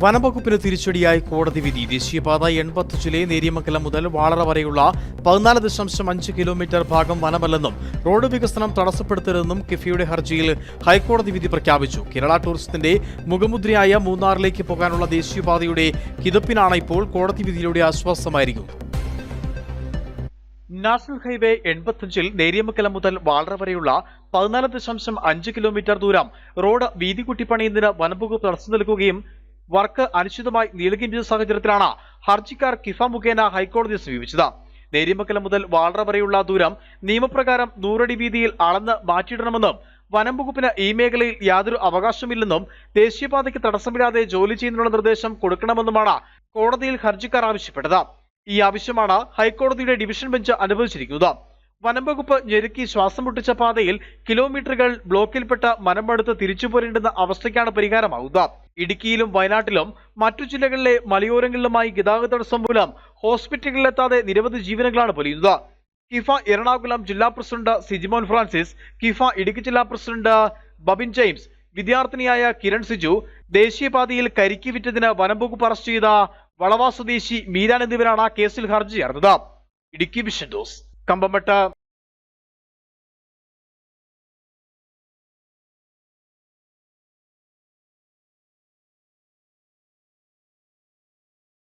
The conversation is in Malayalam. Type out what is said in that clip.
വനംവകുപ്പിന് തിരിച്ചടിയായി കോടതി വിധി. ദേശീയപാത എൺപത്തഞ്ചിലെ നേരിയമംഗലം മുതൽ വാളറ വരെയുള്ള പതിനാല് ദശാംശം അഞ്ച് കിലോമീറ്റർ ഭാഗം വനമല്ലെന്നും റോഡ് വികസനം തടസ്സപ്പെടുത്തരുതെന്നും കിഫിയുടെ ഹർജിയിൽ ഹൈക്കോടതി വിധി പ്രഖ്യാപിച്ചു. കേരള ടൂറിസത്തിന്റെ മുഖമുദ്രയായ മൂന്നാറിലേക്ക് പോകാനുള്ള ദേശീയപാതയുടെ കിതപ്പിനാണ് ഇപ്പോൾ കോടതി വിധിയിലൂടെ ആശ്വാസമായിരിക്കും നാഷണൽ ഹൈവേ എൺപത്തഞ്ചിൽ നേരിയമംഗലം മുതൽ വാളറ വരെയുള്ള പതിനാല് ദശാംശം അഞ്ച് കിലോമീറ്റർ ദൂരം റോഡ് വീതി കുട്ടിപ്പണിയുന്നതിന് വനംവകുപ്പ് തടസ്സം നൽകുകയും വർക്ക് അനിശ്ചിതമായി നീളുകയും സാഹചര്യത്തിലാണ് ഹർജിക്കാർ കിഫ മുഖേന ഹൈക്കോടതിയെ സമീപിച്ചത്. നേരിമക്കലം മുതൽ വാളറ വരെയുള്ള ദൂരം നിയമപ്രകാരം നൂറടി വീതിയിൽ അളന്ന് മാറ്റിയിടണമെന്നും വനം വകുപ്പിന് ഈ മേഖലയിൽ യാതൊരു അവകാശമില്ലെന്നും ദേശീയപാതയ്ക്ക് തടസ്സമില്ലാതെ ജോലി ചെയ്യുന്നതിനുള്ള നിർദ്ദേശം കൊടുക്കണമെന്നുമാണ് കോടതിയിൽ ഹർജിക്കാർ ആവശ്യപ്പെട്ടത്. ഈ ആവശ്യമാണ് ഹൈക്കോടതിയുടെ ഡിവിഷൻ ബെഞ്ച് അനുവദിച്ചിരിക്കുന്നത്. വനം വകുപ്പ് ഞെരുക്കി ശ്വാസം മുട്ടിച്ച പാതയിൽ കിലോമീറ്ററുകൾ ബ്ലോക്കിൽപ്പെട്ട മനം മടുത്ത് തിരിച്ചു അവസ്ഥയ്ക്കാണ് പരിഹാരമാവുക. ഇടുക്കിയിലും വയനാട്ടിലും മറ്റു ജില്ലകളിലെ മലയോരങ്ങളിലുമായി ഗതാഗത തടസ്സം മൂലം ഹോസ്പിറ്റലുകളിലെത്താതെ നിരവധി ജീവനുകളാണ് പൊലിയുന്നത്. കിഫ എറണാകുളം ജില്ലാ പ്രസിഡന്റ് സിജിമോൻ ഫ്രാൻസിസ് കിഫ ഇടുക്കി ജില്ലാ പ്രസിഡന്റ് ബബിൻ ജെയിംസ് വിദ്യാർത്ഥിനിയായ കിരൺ സിജു ദേശീയപാതയിൽ കരിക്കി വിറ്റതിന് വനംവകുപ്പ് അറസ്റ്റ് ചെയ്ത വളവ സ്വദേശി മീരാൻ എന്നിവരാണ് കേസിൽ ഹർജി ചേർന്നത് ഇടുക്കി വിഷൻ ന്യൂസ് കമ്പമട്ട്